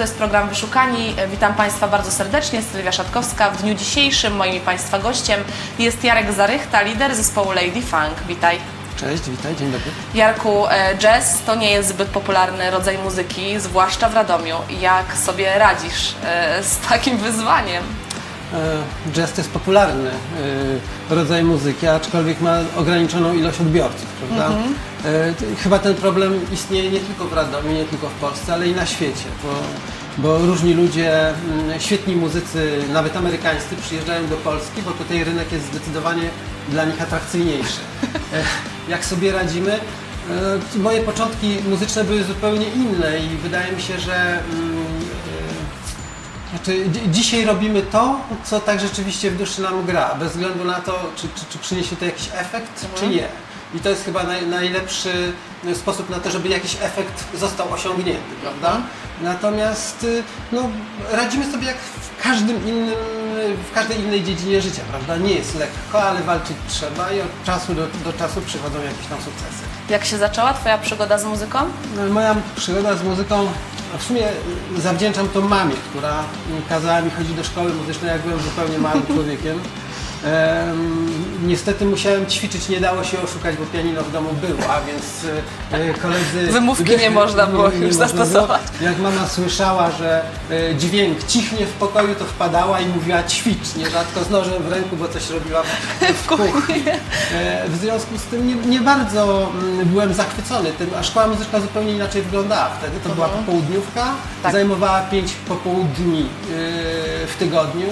to jest program Wyszukani. Witam Państwa bardzo serdecznie, Sylwia Szatkowska. W dniu dzisiejszym moim Państwa gościem jest Jarek Zarychta, lider zespołu Lady Funk. Witaj. Cześć, witaj, dzień dobry. Jarku, e, jazz to nie jest zbyt popularny rodzaj muzyki, zwłaszcza w Radomiu. Jak sobie radzisz e, z takim wyzwaniem? E, Jazz to jest popularny e, rodzaj muzyki, aczkolwiek ma ograniczoną ilość odbiorców, prawda? E, t- Chyba ten problem istnieje nie tylko w Radomiu, nie tylko w Polsce, ale i na świecie, bo, bo różni ludzie, mm, świetni muzycy, nawet amerykańscy, przyjeżdżają do Polski, bo tutaj rynek jest zdecydowanie dla nich atrakcyjniejszy. Jak sobie radzimy? E, Moje początki muzyczne były zupełnie inne i wydaje mi się, że mm, e, znaczy, dzi- dzisiaj robimy to, co tak rzeczywiście w duszy nam gra, bez względu na to, czy, czy, czy przyniesie to jakiś efekt, czy nie. I to jest chyba naj, najlepszy sposób na to, żeby jakiś efekt został osiągnięty, prawda? Natomiast y, no, radzimy sobie jak w każdym innym, w każdej innej dziedzinie życia, prawda? Nie jest lekko, ale walczyć trzeba i od czasu do, do czasu przychodzą jakieś tam sukcesy. Jak się zaczęła Twoja przygoda z muzyką? No, Moja przygoda z muzyką, w sumie zawdzięczam to mamie, która kazała mi chodzić do szkoły muzycznej, jak byłem zupełnie małym człowiekiem. Niestety musiałem ćwiczyć, nie dało się oszukać, bo pianino w domu było, a więc e, koledzy... Wymówki nie można było już można zastosować. Jak mama słyszała, że e, dźwięk cichnie w pokoju, to wpadała i mówiła ćwicz, nierzadko z nożem w ręku, bo coś robiła w, kuchni. E, W związku z tym nie, nie bardzo mm, byłem zachwycony tym, a szkoła muzyczna zupełnie inaczej wyglądała wtedy. To była popołudniówka, Tak. zajmowała pięć popołudni w tygodniu,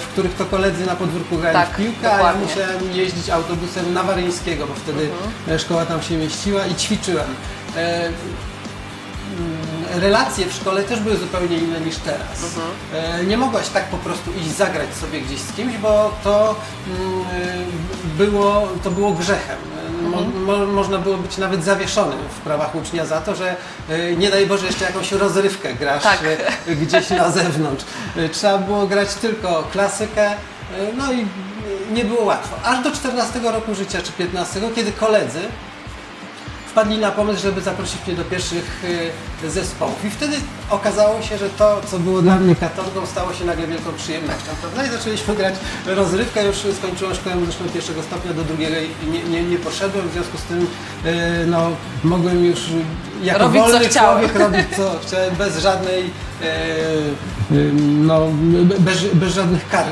w których to koledzy na podwórku grali Tak, w piłkę, a ja musiałem jeździć autobusem na Waryńskiego, bo wtedy e, szkoła tam się mieściła i ćwiczyłem. E, mm, relacje w szkole też były zupełnie inne niż teraz. E, Nie mogłaś tak po prostu iść zagrać sobie gdzieś z kimś, bo to mm, było, to było grzechem. Mo, mo, można było być nawet zawieszonym w prawach ucznia za to, że e, nie daj Boże jeszcze jakąś rozrywkę grasz Tak. e, gdzieś na zewnątrz. E, Trzeba było grać tylko klasykę, no i nie było łatwo. Aż do 14 roku życia czy 15, kiedy koledzy wpadli na pomysł, żeby zaprosić mnie do pierwszych y, zespołów. I wtedy okazało się, że to, co było dla mnie katorgą, stało się nagle wielką przyjemnością. Prawda? I zaczęliśmy grać rozrywkę. Już skończyłem szkołę muzyczną pierwszego stopnia, do drugiego nie, nie, nie poszedłem. W związku z tym y, no, mogłem już jako Robić, co wolny chciałem. człowiek robić co chciałem, bez żadnej y, no, bez, bez żadnych kar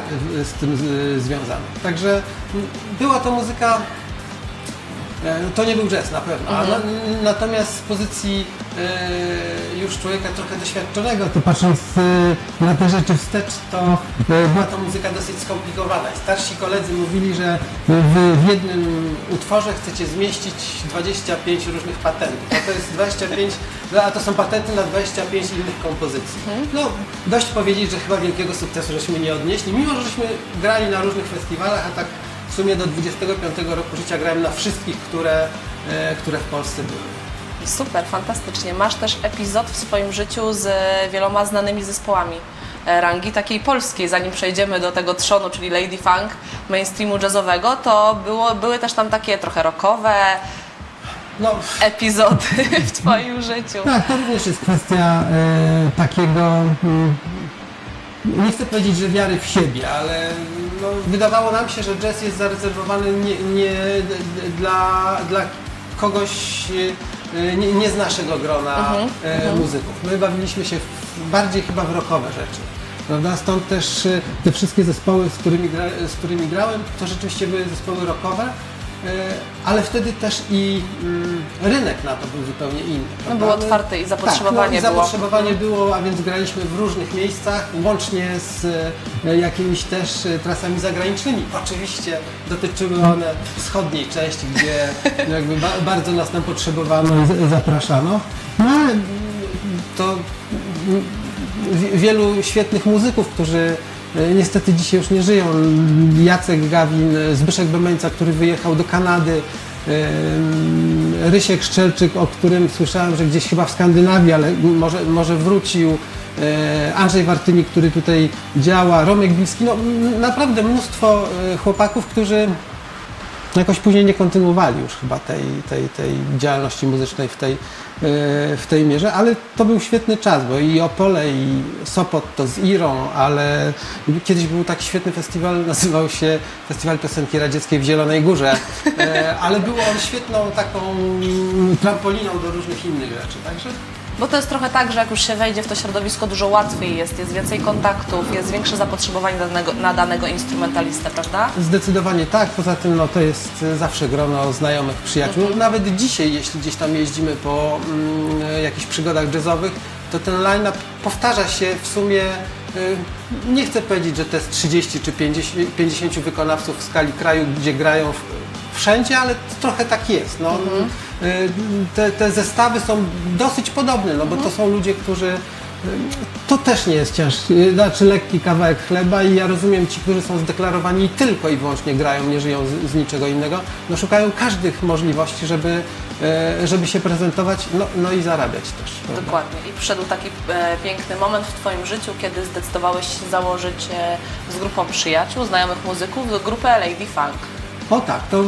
z tym związanych. Także y, była to muzyka To nie był jazz na pewno, a na, natomiast z pozycji e, już człowieka trochę doświadczonego, to patrząc e, na te rzeczy wstecz, to e, była to muzyka dosyć skomplikowana. Starsi koledzy mówili, że w, w jednym utworze chcecie zmieścić 25 różnych patentów. A to jest 25, no, a to są patenty na 25 innych kompozycji. No, dość powiedzieć, że chyba wielkiego sukcesu żeśmy nie odnieśli, mimo że żeśmy grali na różnych festiwalach, a tak w sumie do 25 roku życia grałem na wszystkich, które, e, które w Polsce były. Super, fantastycznie. Masz też epizod w swoim życiu z wieloma znanymi zespołami e, rangi takiej polskiej. Zanim przejdziemy do tego trzonu, czyli Lady Funk, mainstreamu jazzowego, to było, były też tam takie trochę rockowe No, epizody w Twoim życiu. tak, to również jest kwestia e, takiego, mm, nie chcę powiedzieć, że wiary w siebie, ale no, wydawało nam się, że jazz jest zarezerwowany nie, nie dla, dla kogoś e, nie, nie z naszego grona e, muzyków. My bawiliśmy się w, bardziej chyba w rockowe rzeczy. Prawda? Stąd też e, te wszystkie zespoły, z którymi, gra, z którymi grałem, to rzeczywiście były zespoły rockowe, e, ale wtedy też i mm, rynek na to był zupełnie inny. No, otwarte i zapotrzebowanie tak, no, i było. zapotrzebowanie było, a więc graliśmy w różnych miejscach, łącznie z e, jakimiś też e, trasami zagranicznymi. Oczywiście dotyczyły one wschodniej części, gdzie jakby ba bardzo nas tam potrzebowano i zapraszano. No ale to wi- wielu świetnych muzyków, którzy e, niestety dzisiaj już nie żyją. Jacek Gawin, e, Zbyszek Bemeńca, który wyjechał do Kanady, Ym, Rysiek Szczelczyk, o którym słyszałem, że gdzieś chyba w Skandynawii, ale może, może wrócił. E, Andrzej Wartyni, który tutaj działa, Romek Bilski, no naprawdę mnóstwo e, chłopaków, którzy no jakoś później nie kontynuowali już chyba tej, tej, tej działalności muzycznej w tej, e, w tej mierze, ale to był świetny czas, bo i Opole, i Sopot to z Irą, ale kiedyś był taki świetny festiwal, nazywał się Festiwal Piosenki Radzieckiej w Zielonej Górze, e, ale był on świetną taką trampoliną do różnych innych rzeczy, także Bo to jest trochę tak, że jak już się wejdzie w to środowisko, dużo łatwiej jest, jest więcej kontaktów, jest większe zapotrzebowanie na danego, na danego instrumentalistę, prawda? Zdecydowanie tak, poza tym no, to jest e, zawsze grono znajomych przyjaciół. Mhm. Nawet dzisiaj, jeśli gdzieś tam jeździmy po mm, jakichś przygodach jazzowych, to ten line-up powtarza się w sumie, y, nie chcę powiedzieć, że to jest 30 czy 50, 50 wykonawców w skali kraju, gdzie grają wszędzie, ale trochę tak jest. No, Mhm. Y, te, te zestawy są dosyć podobne, no bo to są ludzie, którzy to też nie jest ciężki, znaczy lekki kawałek chleba i ja rozumiem ci, którzy są zdeklarowani tylko i wyłącznie grają, nie żyją z, z niczego innego, no szukają każdych możliwości, żeby, e, żeby się prezentować, no, no i zarabiać też. prawda? Dokładnie. I przyszedł taki e, piękny moment w Twoim życiu, kiedy zdecydowałeś się założyć e, z grupą przyjaciół, znajomych muzyków, grupę Lady Funk. O tak, to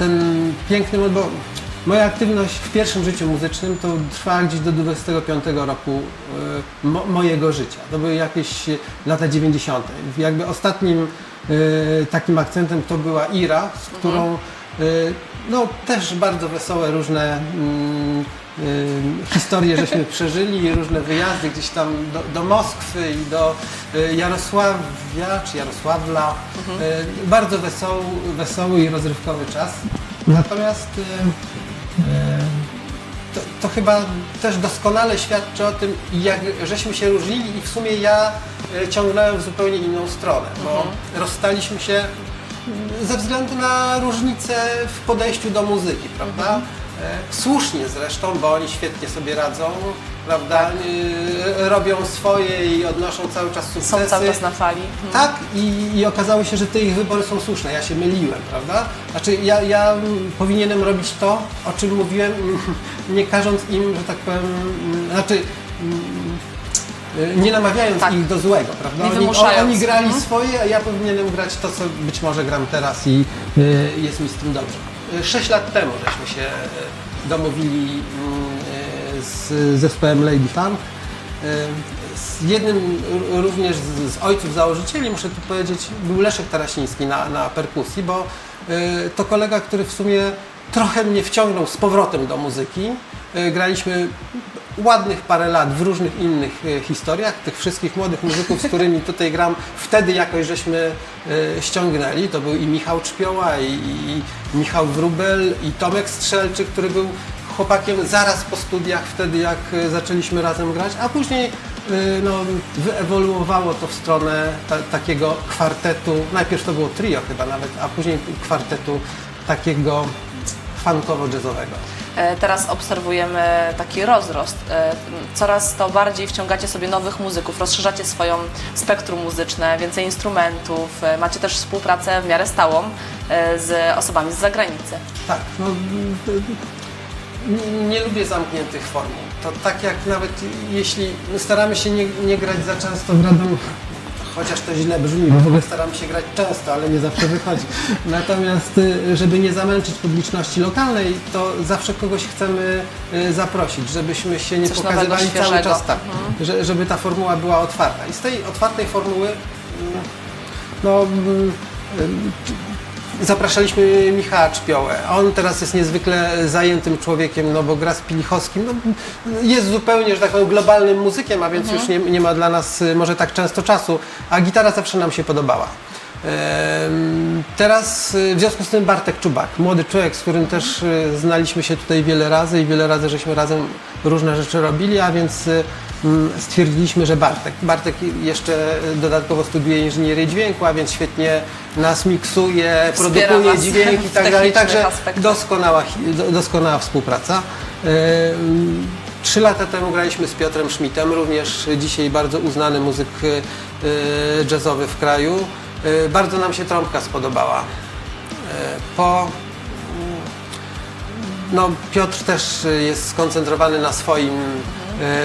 ten piękny moment, bo moja aktywność w pierwszym życiu muzycznym to trwała gdzieś do 25 roku e, mo, mojego życia. To były jakieś lata 90. Jakby ostatnim e, takim akcentem to była Ira, z którą e, no, też bardzo wesołe różne mm, y, historie żeśmy przeżyli różne wyjazdy gdzieś tam do, do Moskwy i do y, Jarosławia czy Jarosławla. Y, bardzo wesoły, wesoły i rozrywkowy czas. Natomiast y, y, to, to chyba też doskonale świadczy o tym, jak żeśmy się różnili i w sumie ja ciągnąłem w zupełnie inną stronę, bo rozstaliśmy się ze względu na różnice w podejściu do muzyki, prawda? E, Słusznie zresztą, bo oni świetnie sobie radzą, prawda? Y, Robią swoje i odnoszą cały czas sukcesy. Są cały czas na fali. Tak, i, i okazało się, że te ich wybory są słuszne. Ja się myliłem, prawda? Znaczy, ja, ja mm, powinienem robić to, o czym mówiłem, mm, nie każąc im, że tak powiem, mm, znaczy. Mm, Nie namawiając Tak. ich do złego, prawda? Nie Oni, oni grali Mhm. swoje, a ja powinienem grać to, co być może gram teraz i y, jest mi z tym dobrze. Y, Sześć lat temu żeśmy się y, domówili y, z zespołem Lady Fun. Y, Z jednym również z, z ojców założycieli, muszę tu powiedzieć, był Leszek Tarasiński na, na perkusji, bo y, to kolega, który w sumie trochę mnie wciągnął z powrotem do muzyki. Y, Graliśmy ładnych parę lat w różnych innych y, historiach. Tych wszystkich młodych muzyków, z którymi tutaj gram, wtedy jakoś żeśmy y, ściągnęli. To był i Michał Czpioła, i, i Michał Wrubel, i Tomek Strzelczyk, który był chłopakiem zaraz po studiach, wtedy jak y, zaczęliśmy razem grać, a później no, wyewoluowało to w stronę ta, takiego kwartetu, najpierw to było trio chyba nawet, a później kwartetu takiego funkowo-jazzowego. E, Teraz obserwujemy taki rozrost. E, Coraz to bardziej wciągacie sobie nowych muzyków, rozszerzacie swoją spektrum muzyczne, więcej instrumentów, e, macie też współpracę w miarę stałą z osobami z zagranicy. Tak, no, nie, nie lubię zamkniętych formuł. To tak jak nawet jeśli staramy się nie, nie grać za często w Radomiu, chociaż to źle brzmi, bo w ogóle staramy się grać często, ale nie zawsze wychodzi. Natomiast y, żeby nie zamęczyć publiczności lokalnej, to zawsze kogoś chcemy y, zaprosić, żebyśmy się nie Coś pokazywali cały czas tak, że, żeby ta formuła była otwarta. I z tej otwartej formuły mm, no, mm, Zapraszaliśmy Michała Czpiołę. On teraz jest niezwykle zajętym człowiekiem, no bo gra z Pilichowskim. No, jest zupełnie, że tak powiem, globalnym muzykiem, a więc już nie, nie ma dla nas y, może tak często czasu, a gitara zawsze nam się podobała. Teraz y, w związku z tym Bartek Czubak, młody człowiek, z którym też y, znaliśmy się tutaj wiele razy i wiele razy żeśmy razem różne rzeczy robili, a więc y, stwierdziliśmy, że Bartek. Bartek jeszcze dodatkowo studiuje inżynierię dźwięku, a więc świetnie nas miksuje, Wspiera produkuje dźwięk i tak dalej. Także aspektach. doskonała, doskonała współpraca. Trzy lata temu graliśmy z Piotrem Schmidtem, również dzisiaj bardzo uznany muzyk jazzowy w kraju. Y, Bardzo nam się trąbka spodobała. Y, Po no, Piotr też jest skoncentrowany na swoim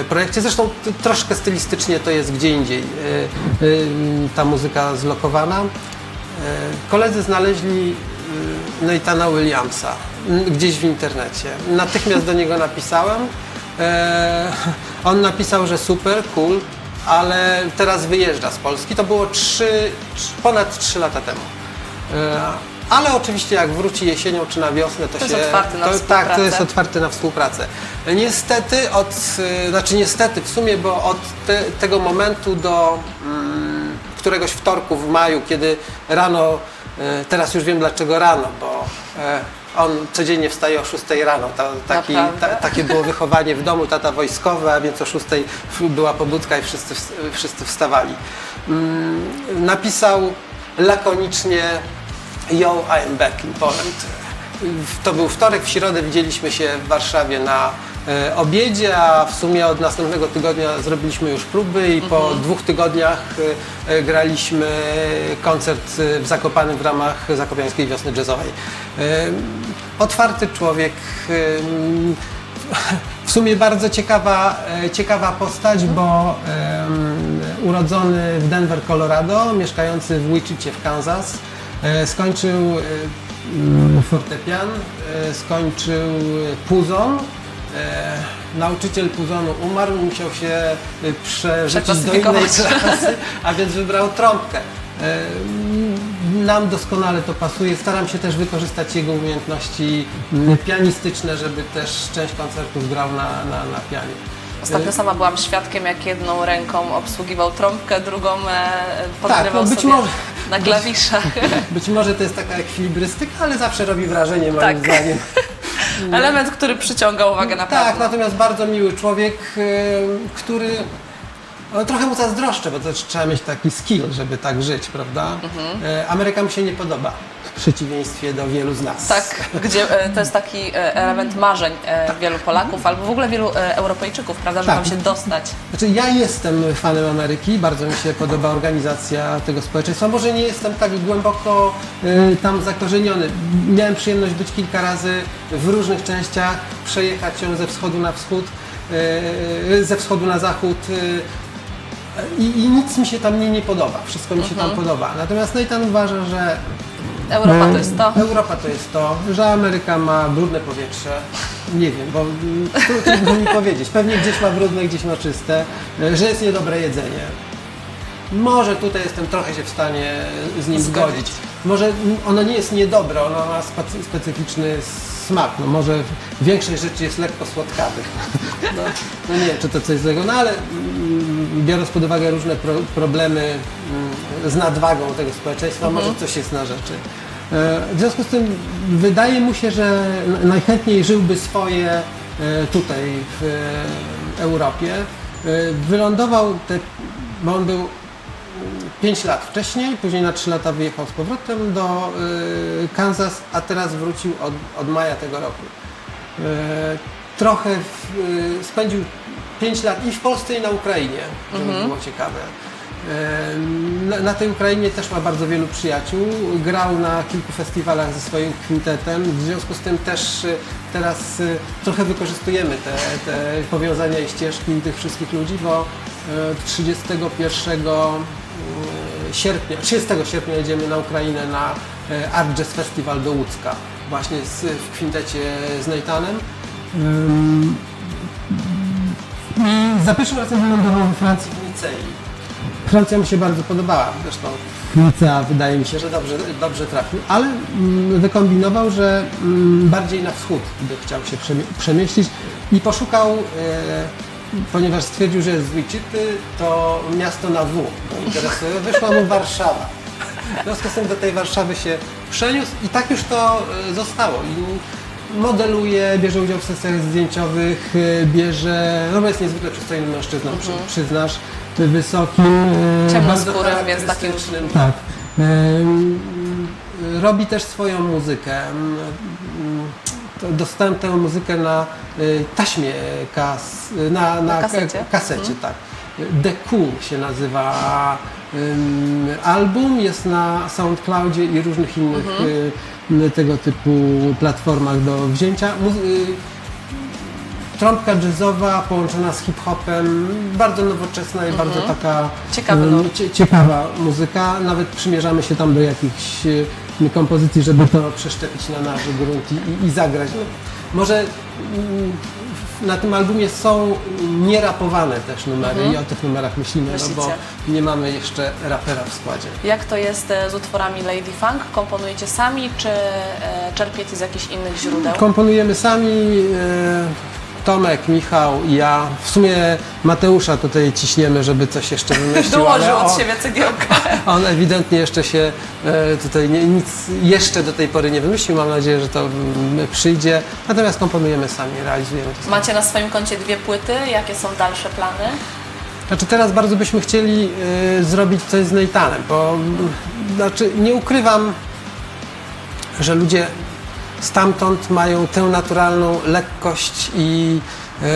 y, projekcie. Zresztą troszkę stylistycznie to jest gdzie indziej ta muzyka zlokowana. Koledzy znaleźli Nathana Williamsa y, gdzieś w internecie. Natychmiast do niego napisałem. On napisał, że super, cool, ale teraz wyjeżdża z Polski. To było trzy, trz- ponad 3 lata temu. E, ale oczywiście jak wróci jesienią czy na wiosnę, to, To się... jest otwarty na to, Tak, to jest współpracę. otwarty na współpracę. Niestety od, y, znaczy niestety w sumie, bo od te, tego momentu do mm, któregoś wtorku w maju, kiedy rano, y, teraz już wiem dlaczego rano, bo e, on codziennie wstaje o 6 rano. Ta, taki, ta, takie było wychowanie w domu, tata wojskowy, a więc o 6 była pobudka i wszyscy, ws- wszyscy wstawali. Mm, napisał lakonicznie Yo, I am back in Poland. To był wtorek, w środę widzieliśmy się w Warszawie na obiedzie, a w sumie od następnego tygodnia zrobiliśmy już próby i po dwóch tygodniach e, e, graliśmy koncert e, w Zakopanym w ramach Zakopiańskiej Wiosny Jazzowej. E, Otwarty człowiek, e, w sumie bardzo ciekawa, e, ciekawa postać, bo em, urodzony w Denver, Colorado, mieszkający w Wichicie w Kansas, e, skończył e, fortepian, e, skończył puzon. E, nauczyciel puzonu umarł, musiał się e, przerzucić do innej klasy, a więc wybrał trąbkę. E, Nam doskonale to pasuje. Staram się też wykorzystać jego umiejętności mm, pianistyczne, żeby też część koncertów grał na, na, na pianie. Ostatnio sama byłam świadkiem, jak jedną ręką obsługiwał trąbkę, drugą podgrywał no być sobie może. na klawiszach. Być może to jest taka ekwilibrystyka, ale zawsze robi wrażenie moim Tak. zdaniem. Element, który przyciąga uwagę na Tak, pewno. natomiast bardzo miły człowiek, e, który no, trochę mu zazdroszczę, bo też trzeba mieć taki skill, żeby tak żyć, prawda? Mhm. E, Ameryka mu się nie podoba, w przeciwieństwie do wielu z nas. Tak, gdzie e, to jest taki e, element marzeń e, wielu Polaków albo w ogóle wielu Europejczyków, prawda, żeby Tak. tam się dostać. Znaczy ja jestem fanem Ameryki, bardzo mi się podoba organizacja tego społeczeństwa. Może nie jestem tak głęboko tam zakorzeniony. Miałem przyjemność być kilka razy w różnych częściach, przejechać się ze wschodu na wschód, ze wschodu na zachód. I, I nic mi się tam nie, nie podoba, wszystko mi się tam podoba. Natomiast Nathan uważa, że Europa to jest to. Europa to jest to, że Ameryka ma brudne powietrze. Nie wiem, bo tru- trudno mi powiedzieć. Pewnie gdzieś ma brudne, gdzieś ma czyste, e, że jest niedobre jedzenie. Może tutaj jestem trochę się w stanie z nim Zgodzić. zgodzić. Może ono nie jest niedobre, ono ma specy- specyficzny smak. No może większość rzeczy jest lekko słodkawych. No, no nie wiem, czy to coś złego, no ale mm, biorąc pod uwagę różne pro, problemy mm, z nadwagą tego społeczeństwa, może coś jest na rzeczy. E, W związku z tym wydaje mu się, że najchętniej żyłby swoje e, tutaj w e, Europie. Wylądował, te, bo on był 5 lat wcześniej, później na 3 lata wyjechał z powrotem do y, Kansas, a teraz wrócił od, od maja tego roku. Y, trochę w, y, spędził 5 lat i w Polsce i na Ukrainie, żeby było ciekawe. Na, na tej Ukrainie też ma bardzo wielu przyjaciół. Grał na kilku festiwalach ze swoim kwintetem. W związku z tym też teraz trochę wykorzystujemy te, te powiązania i ścieżki tych wszystkich ludzi, bo y, 31 sierpnia, 30 sierpnia jedziemy na Ukrainę na e, Art Jazz Festival do Łódzka. Właśnie z, w kwintecie z Nathanem. I Za pierwszym razem wylądował we Francji w Nicei. Francja mi się bardzo podobała, zresztą Nicea wydaje mi się, że dobrze, dobrze trafił, ale mm, wykombinował, że mm, bardziej na wschód by chciał się przemie- przemieścić i poszukał, e, ponieważ stwierdził, że jest z Wichity, to miasto na W go interesuje. Wyszła mu Warszawa. W związku z tym do tej Warszawy się przeniósł i tak już to e, zostało. I modeluje, bierze udział w sesjach zdjęciowych, e, bierze, no bo jest niezwykle przystojnym mężczyzną, przy, przyznasz, wysokim, e, Ciemnoskórym, więc takim-. Tak. Robi też swoją muzykę. Dostałem tę muzykę na y, taśmie kas, na, na, Na kasecie? ka- kasecie tak. The Cool się nazywa album, jest na SoundCloudzie i różnych innych y, tego typu platformach do wzięcia. Muzy- y, trąbka jazzowa połączona z hip-hopem, bardzo nowoczesna i bardzo taka Ciekawy mm, nurt. cie, ciekawa muzyka. Nawet przymierzamy się tam do jakichś e, kompozycji, żeby to przeszczepić na nasz grunt i, i, i zagrać. No, może mm, na tym albumie są nierapowane też numery i o tych numerach myślimy, no bo Myślicie. nie mamy jeszcze rapera w składzie. Jak to jest e, z utworami Lady Funk? Komponujecie sami, czy e, czerpiecie z jakichś innych źródeł? Komponujemy sami, e, Tomek, Michał i ja. W sumie Mateusza tutaj ciśniemy, żeby coś jeszcze wymyślił, ale Dołożył od on, siebie cegiełkę. on ewidentnie jeszcze się e, tutaj nie, nic jeszcze do tej pory nie wymyślił. Mam nadzieję, że to mm, przyjdzie. Natomiast komponujemy sami, realizujemy to sami. Macie na swoim koncie dwie płyty. Jakie są dalsze plany? Znaczy teraz bardzo byśmy chcieli y, zrobić coś z Neitanem, bo mm, znaczy nie ukrywam, że ludzie stamtąd mają tę naturalną lekkość i y,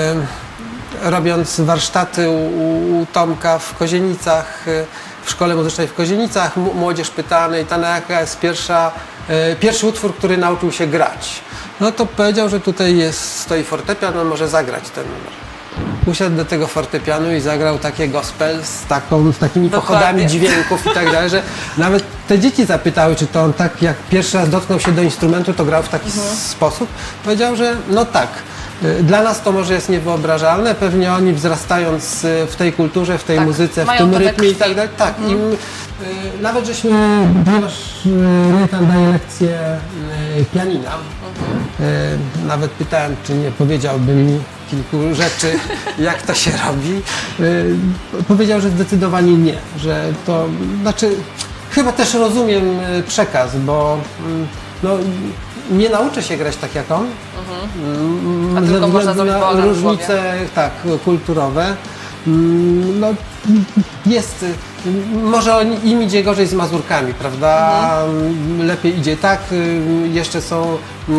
robiąc warsztaty u, u Tomka w Kozienicach, y, w szkole muzycznej w Kozienicach, młodzież pyta Neitana, jaka jest pierwsza, y, pierwszy utwór, który nauczył się grać. No to powiedział, że tutaj jest, stoi fortepian, on może zagrać ten numer usiadł do tego fortepianu i zagrał takie gospel z, taką, z takimi Dokładnie. pochodami dźwięków i tak dalej, że nawet te dzieci zapytały, czy to on tak jak pierwszy raz dotknął się do instrumentu, to grał w taki Mhm. sposób. Powiedział, że no tak. y, Dla nas to może jest niewyobrażalne, pewnie oni wzrastając y, w tej kulturze, w tej Tak, muzyce, w tym rytmie i krwi. Mhm. tak dalej. Tak, im, y, nawet żeśmy, ponieważ y, Rytan daje lekcję y, pianina, y, nawet pytałem, czy nie powiedziałby mi kilku rzeczy, jak to się robi. Y, Powiedział, że zdecydowanie nie, że to, znaczy, chyba też rozumiem y, przekaz, bo mm, no, nie nauczę się grać tak jak on. Mm, A ze tylko można zrobić różnice tak, kulturowe. Mm, No, jest, y, może im idzie gorzej z Mazurkami, prawda? Mhm. Lepiej idzie tak. Jeszcze są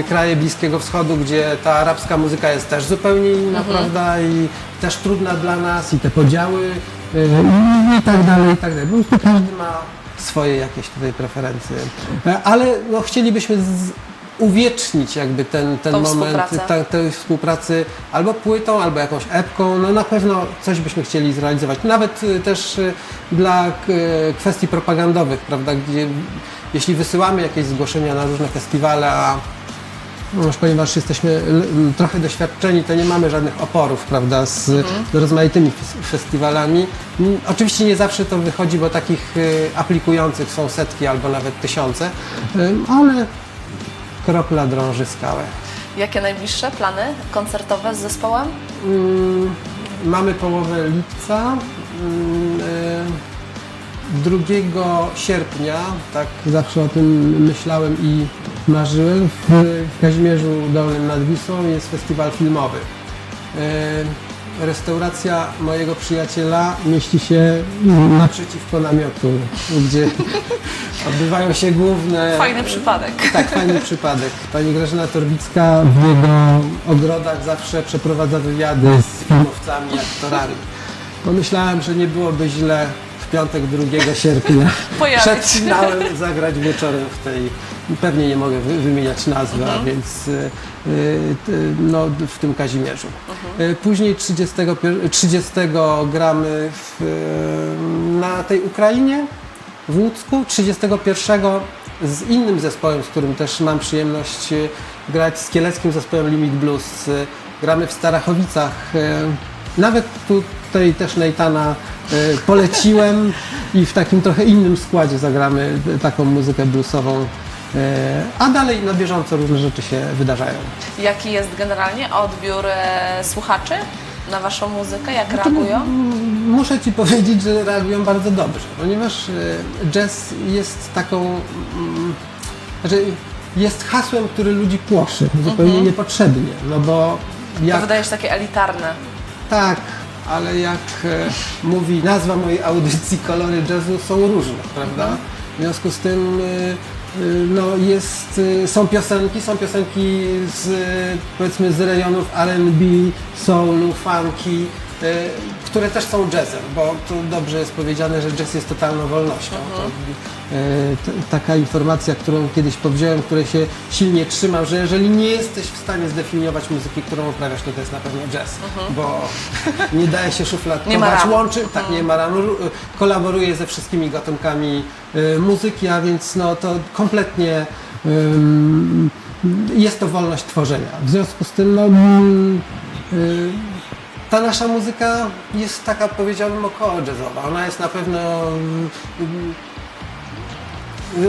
kraje Bliskiego Wschodu, gdzie ta arabska muzyka jest też zupełnie inna, Mhm. prawda? I też trudna dla nas i te podziały y, i tak dalej, i tak dalej. Po prostu każdy ma swoje jakieś tutaj preferencje. E, Ale no, chcielibyśmy z, uwiecznić jakby ten, ten Tą moment ta, tej współpracy albo płytą, albo jakąś epką. No na pewno coś byśmy chcieli zrealizować. Nawet y, też y, dla k- kwestii propagandowych, prawda, gdzie jeśli wysyłamy jakieś zgłoszenia na różne festiwale, a no już ponieważ jesteśmy trochę doświadczeni, to nie mamy żadnych oporów, prawda, z rozmaitymi fes- festiwalami. Oczywiście nie zawsze to wychodzi, bo takich y, aplikujących są setki albo nawet tysiące, y, ale kropla drąży skałę. Jakie najbliższe plany koncertowe z zespołem? Mm, Mamy połowę lipca. mm, y, 2 sierpnia, tak zawsze o tym myślałem i marzyłem, w Kazimierzu Dolnym nad Wisłą jest festiwal filmowy. Y, Restauracja mojego przyjaciela mieści się naprzeciwko namiotu, gdzie odbywają się główne Fajny przypadek. tak, fajny przypadek. Pani Grażyna Torbicka w jego ogrodach zawsze przeprowadza wywiady z filmowcami, aktorami. Pomyślałem, że nie byłoby źle w piątek 2 sierpnia Pojawić przed finałem zagrać wieczorem w tej, pewnie nie mogę wy, wymieniać nazwy, a więc y, y, no, w tym Kazimierzu. Y, Później 30, 30 gramy w, na tej Ukrainie, w Łódzku, 31 z innym zespołem, z którym też mam przyjemność grać, z kieleckim zespołem Limit Blues. Gramy w Starachowicach. Nawet tutaj też Neitana poleciłem i w takim trochę innym składzie zagramy taką muzykę bluesową. E, A dalej na bieżąco różne rzeczy się wydarzają. Jaki jest generalnie odbiór e, słuchaczy na Waszą muzykę? Jak reagują? Muszę Ci powiedzieć, że reagują bardzo dobrze, ponieważ e, jazz jest taką. Znaczy jest hasłem, który ludzi płoszy zupełnie niepotrzebnie. No bo To jak. wydaje się takie elitarne. Tak, ale jak mówi nazwa mojej audycji, kolory jazzu są różne, prawda? W związku z tym no, jest, e, są piosenki, są piosenki z, e, powiedzmy z rejonów R&B, soulu, funky, e, które też są jazzem, bo tu dobrze jest powiedziane, że jazz jest totalną wolnością. To, e, taka informacja, którą kiedyś powziąłem, której się silnie trzymam, że jeżeli nie jesteś w stanie zdefiniować muzyki, którą uprawiasz, to to jest na pewno jazz, bo nie daje się szufladkować, łączy, tak, nie ma ru- kolaboruje ze wszystkimi gatunkami e, muzyki, a więc no, to kompletnie ym, jest to wolność tworzenia. W związku z tym no, y, ta nasza muzyka jest taka, powiedziałbym, około jazzowa. Ona jest na pewno. mm,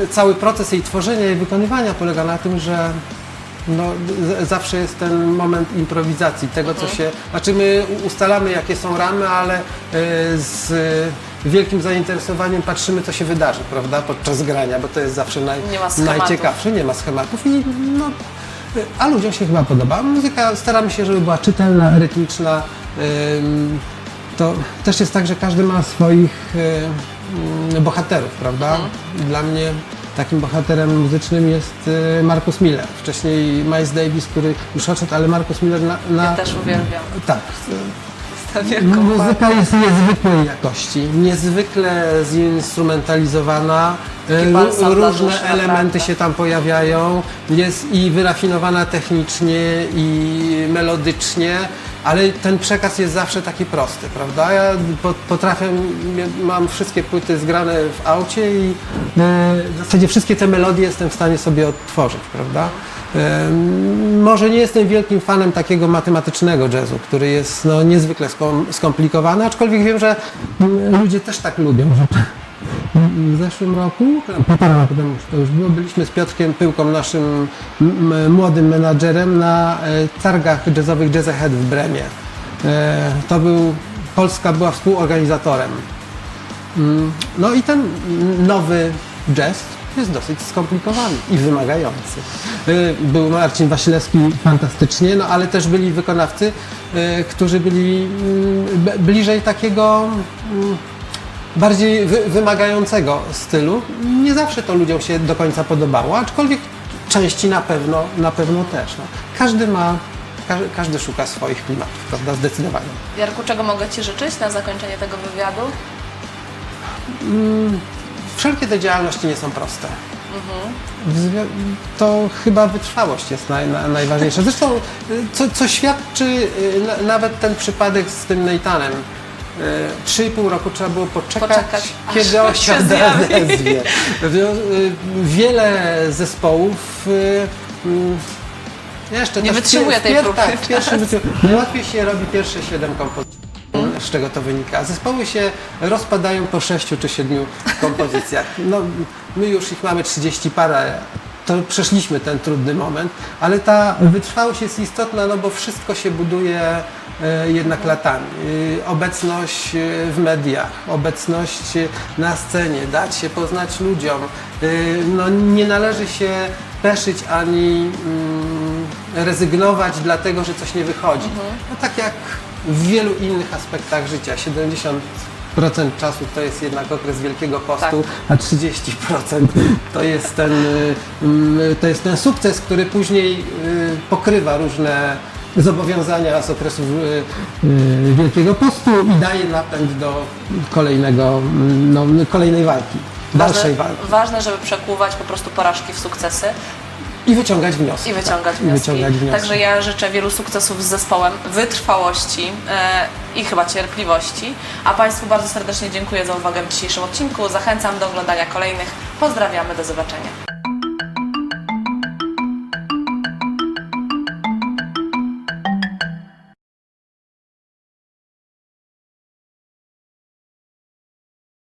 y, Cały proces jej tworzenia i wykonywania polega na tym, że no, zawsze jest ten moment improwizacji, tego co się. Znaczy my ustalamy jakie są ramy, ale y, z wielkim zainteresowaniem patrzymy co się wydarzy, prawda, podczas grania, bo to jest zawsze naj, Nie najciekawsze, nie ma schematów i no, y, a ludziom się chyba podoba. Muzyka staramy się, żeby była czytelna, rytmiczna. To też jest tak, że każdy ma swoich bohaterów, prawda? Dla mnie takim bohaterem muzycznym jest y, Marcus Miller. Wcześniej Miles Davis, który już odszedł, ale Marcus Miller na... na Ja też uwielbiam. tak, Muzyka jest niezwykłej jakości, niezwykle zinstrumentalizowana. Dla Różne elementy naprawdę. się tam pojawiają. Jest i wyrafinowana technicznie, i melodycznie, ale ten przekaz jest zawsze taki prosty, prawda? Ja po- potrafię, mam wszystkie płyty zgrane w aucie i e, w zasadzie wszystkie te melodie jestem w stanie sobie odtworzyć, prawda? Em, Może nie jestem wielkim fanem takiego matematycznego jazzu, który jest no, niezwykle skom- skomplikowany, aczkolwiek wiem, że ludzie też tak lubią. Że w zeszłym roku, półtora roku temu to już było, byliśmy z Piotrkiem Pyłką, naszym młodym menadżerem na e, targach jazzowych Jazz Ahead w Bremie. E, To był, Polska była współorganizatorem. Mm, No i ten nowy jazz jest dosyć skomplikowany i wymagający. Y, Był Marcin Wasilewski fantastycznie, no ale też byli wykonawcy, którzy byli mm, bliżej takiego mm, bardziej wy wymagającego stylu. Nie zawsze to ludziom się do końca podobało, aczkolwiek części na pewno, na pewno też. No. Każdy ma każdy, każdy, szuka swoich klimatów, prawda? Zdecydowanie. Jarku, czego mogę Ci życzyć na zakończenie tego wywiadu? Mm, wszelkie te działalności nie są proste. Mhm. To chyba wytrwałość jest naj, na, najważniejsza. Zresztą, y, co, co świadczy y, nawet ten przypadek z tym Nathanem, E, 3,5 roku trzeba było poczekać, poczekać kiedy osiada odezwie. Wiele zespołów e, e, jeszcze nie wytrzymuje tej pier, tak, próby. Tak, pierwszy się robi pierwsze siedem kompozycji. Hmm. Z czego to wynika? Zespoły się rozpadają po sześciu czy siedmiu kompozycjach. No, my już ich mamy 30 parę, to przeszliśmy ten trudny moment, ale ta wytrwałość jest istotna, no bo wszystko się buduje jednak latami. E, Obecność e, w mediach, obecność e, na scenie, dać się poznać ludziom. E, No, nie należy się peszyć ani mm, rezygnować dlatego, że coś nie wychodzi. No, tak jak w wielu innych aspektach życia. 70% czasu to jest jednak okres Wielkiego Postu, a 30% to jest ten, mm, to jest ten sukces, który później y, pokrywa różne zobowiązania z okresu y, y, Wielkiego Postu i daje napęd do kolejnego, no, kolejnej walki, dalszej Ważne, walki ważne, żeby przekuwać po prostu porażki w sukcesy i wyciągać wnioski. i wyciągać I wnioski. wyciągać wnioski. Także ja życzę wielu sukcesów z zespołem, wytrwałości e, i chyba cierpliwości. A Państwu bardzo serdecznie dziękuję za uwagę w dzisiejszym odcinku. Zachęcam do oglądania kolejnych. Pozdrawiamy, do zobaczenia.